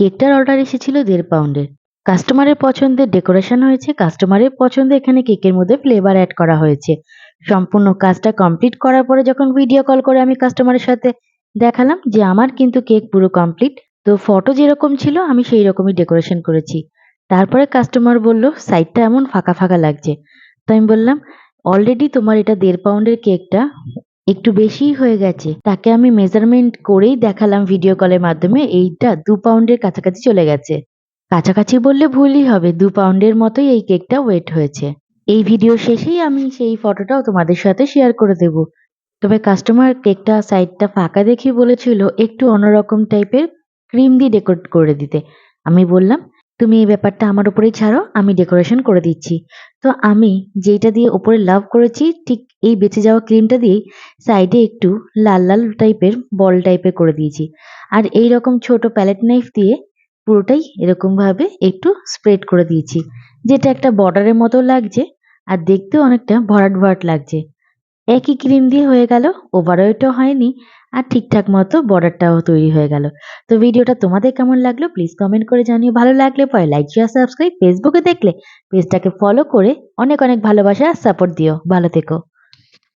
কেকটার order এসেছিল দেড় পাউন্ডের কাস্টমারের পছন্দের ডেকোরেশন হয়েছে। কাস্টমারের পছন্দে এখানে কেকের মধ্যে ফ্লেভার অ্যাড করা হয়েছে। সম্পূর্ণ কাজটা কমপ্লিট করার পরে যখন ভিডিও কল করে আমি কাস্টমারের সাথে দেখালাম যে আমার কিন্তু কেক পুরো কমপ্লিট তো ফটো যেরকম ছিল আমি সেই রকমই ডেকোরেশন করেছি। তারপরে কাস্টমার বলল সাইডটা এমন ফাঁকা ফাঁকা লাগছে। তো আমি বললাম অলরেডি তোমার এটা দেড় পাউন্ডের কেকটা একটু বেশিই হয়ে গেছে। তাকে আমি মেজারমেন্ট করেই দেখালাম ভিডিও কলের মাধ্যমে, এইটা দু পাউন্ডের কাছাকাছি চলে গেছে। কাছাকাছি বললে ভুলই হবে, দু পাউন্ডের মতোই এই কেকটা ওয়েট হয়েছে। এই ভিডিও শেষেই আমি সেই ফটোটাও তোমাদের সাথে শেয়ার করে দেব। তবে কাস্টমার কেকটা সাইডটা ফাঁকা দেখে বলেছিল, একটু অন্যরকম টাইপের ক্রিম দিয়ে ডেকোরেট করে দিতে। আমি বললাম তুমি এই ব্যাপারটা আমার উপরেই ছাড়ো, আমি ডেকোরেশন করে দিচ্ছি। তো আমি যেইটা দিয়ে উপরে লাভ করেছি, ঠিক এই বেঁচে যাওয়া ক্রিমটা দিয়েই সাইডে একটু লাল লাল টাইপের বল টাইপের করে দিয়েছি। আর এই রকম ছোট প্যালেট নাইফ দিয়ে পুরোটাই এরকম ভাবে একটু স্প্রেড করে দিয়েছি। যেটা একটা বর্ডারের মতো লাগছে, আর দেখতেও অনেকটা ভরাট ভরাট লাগছে। একই ক্রিম দিয়ে হয়ে গেল ওভারওয়েটও হয়নি, আর ঠিকঠাক মতো বর্ডারটাও তৈরি হয়ে গেল। তো ভিডিওটা তোমাদের কেমন লাগল প্লিজ কমেন্ট করে জানিও। ভালো লাগলে পরে লাইক শেয়ার সাবস্ক্রাইব ফেসবুকে দেখলে পেজটাকে ফলো করে অনেক অনেক ভালোবাসা আর সাপোর্ট দিও। ভালো থেকো।